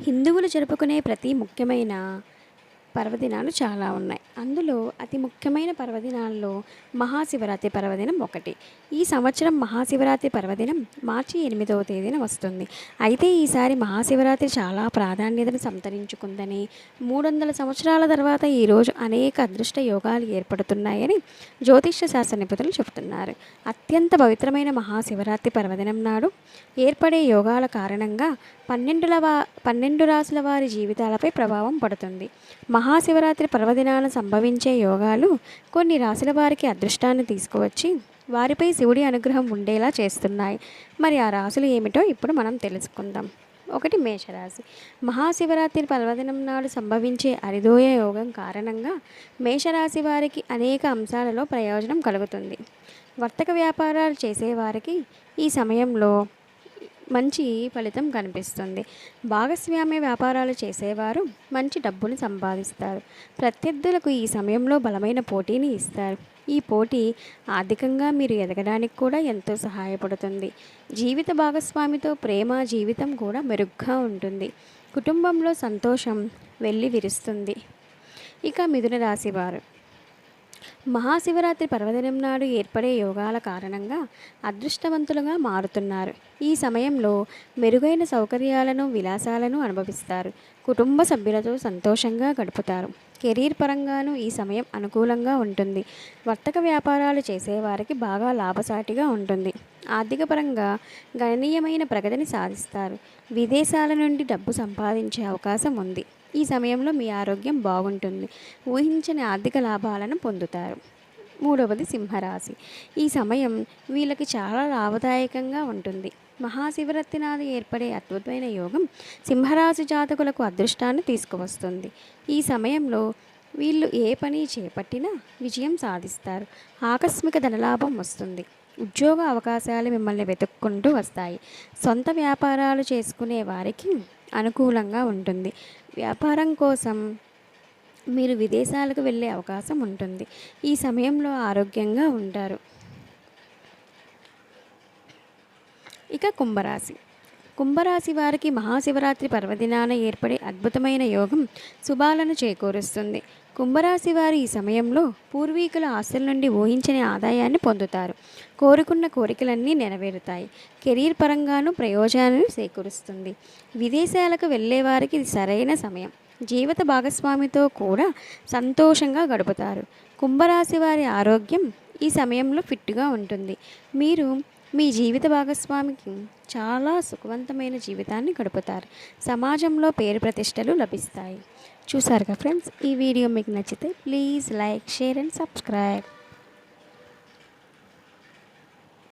హిందువులు జరుపుకునే ప్రతి ముఖ్యమైన పర్వదినాలు చాలా ఉన్నాయి. అందులో అతి ముఖ్యమైన పర్వదినాల్లో మహాశివరాత్రి పర్వదినం ఒకటి. ఈ సంవత్సరం మహాశివరాత్రి పర్వదినం మార్చి ఎనిమిదవ తేదీన వస్తుంది. అయితే ఈసారి మహాశివరాత్రి చాలా ప్రాధాన్యతను సంతరించుకుందని మూడు వందల సంవత్సరాల తర్వాత ఈరోజు అనేక అదృష్ట యోగాలు ఏర్పడుతున్నాయని జ్యోతిష్య శాస్త్ర నిపుణులు చెబుతున్నారు. అత్యంత పవిత్రమైన మహాశివరాత్రి పర్వదినం నాడు ఏర్పడే యోగాల కారణంగా పన్నెండుల వా పన్నెండు రాసుల వారి జీవితాలపై ప్రభావం పడుతుంది. మహా మహాశివరాత్రి పర్వదినాన సంభవించే యోగాలు కొన్ని రాశుల వారికి అదృష్టాన్ని తీసుకువచ్చి వారిపై శివుడి అనుగ్రహం ఉండేలా చేస్తున్నాయి. మరి ఆ రాశులు ఏమిటో ఇప్పుడు మనం తెలుసుకుందాం. ఒకటి మేషరాశి. మహాశివరాత్రి పర్వదినం నాడు సంభవించే అరిదోయ యోగం కారణంగా మేషరాశి వారికి అనేక అంశాలలో ప్రయోజనం కలుగుతుంది. వర్తక వ్యాపారాలు చేసేవారికి ఈ సమయంలో మంచి ఫలితం కనిపిస్తుంది. భాగస్వామ్య వ్యాపారాలు చేసేవారు మంచి డబ్బును సంపాదిస్తారు. ప్రత్యర్థులకు ఈ సమయంలో బలమైన పోటీని ఇస్తారు. ఈ పోటీ ఆర్థికంగా మీరు ఎదగడానికి కూడా ఎంతో సహాయపడుతుంది. జీవిత భాగస్వామితో ప్రేమ జీవితం కూడా మెరుగ్గా ఉంటుంది. కుటుంబంలో సంతోషం వెళ్ళి విరుస్తుంది. ఇక మిథున రాశివారు మహాశివరాత్రి పర్వదినం నాడు ఏర్పడే యోగాల కారణంగా అదృష్టవంతులుగా మారుతున్నారు. ఈ సమయంలో మెరుగైన సౌకర్యాలను విలాసాలను అనుభవిస్తారు. కుటుంబ సభ్యులతో సంతోషంగా గడుపుతారు. కెరీర్ పరంగాను ఈ సమయం అనుకూలంగా ఉంటుంది. వర్తక వ్యాపారాలు చేసేవారికి బాగా లాభసాటిగా ఉంటుంది. ఆర్థిక పరంగా గణనీయమైన ప్రగతిని సాధిస్తారు. విదేశాల నుండి డబ్బు సంపాదించే అవకాశం ఉంది. ఈ సమయంలో మీ ఆరోగ్యం బాగుంటుంది. ఊహించని ఆర్థిక లాభాలను పొందుతారు. మూడవది సింహరాశి. ఈ సమయం వీళ్ళకి చాలా లాభదాయకంగా ఉంటుంది. మహాశివరాత్రి నాడు ఏర్పడే అద్భుతమైన యోగం సింహరాశి జాతకులకు అదృష్టాన్ని తీసుకువస్తుంది. ఈ సమయంలో వీళ్ళు ఏ పని చేపట్టినా విజయం సాధిస్తారు. ఆకస్మిక ధనలాభం వస్తుంది. ఉద్యోగ అవకాశాలు మిమ్మల్ని వెతుక్కుంటూ వస్తాయి. సొంత వ్యాపారాలు చేసుకునే వారికి అనుకూలంగా ఉంటుంది. వ్యాపారం కోసం మీరు విదేశాలకు వెళ్ళే అవకాశం ఉంటుంది. ఈ సమయంలో ఆరోగ్యంగా ఉంటారు. ఇక కుంభరాశి. కుంభరాశి వారికి మహాశివరాత్రి పర్వదినాన ఏర్పడే అద్భుతమైన యోగం శుభాలను చేకూరుస్తుంది. కుంభరాశి వారు ఈ సమయంలో పూర్వీకుల ఆస్తుల నుండి ఊహించని ఆదాయాన్ని పొందుతారు. కోరుకున్న కోరికలన్నీ నెరవేరుతాయి. కెరీర్ పరంగానూ ప్రయోజనాన్ని సేకూరుస్తుంది విదేశాలకు వెళ్ళేవారికి ఇది సరైన సమయం. జీవిత భాగస్వామితో కూడా సంతోషంగా గడుపుతారు. కుంభరాశి వారి ఆరోగ్యం ఈ సమయంలో ఫిట్గా ఉంటుంది. మీరు మీ జీవిత భాగస్వామికి చాలా సుఖవంతమైన జీవితాన్ని గడుపుతారు. సమాజంలో పేరు ప్రతిష్టలు లభిస్తాయి. చూసారుగా ఫ్రెండ్స్ ఈ వీడియో మీకు నచ్చితే please like share and subscribe.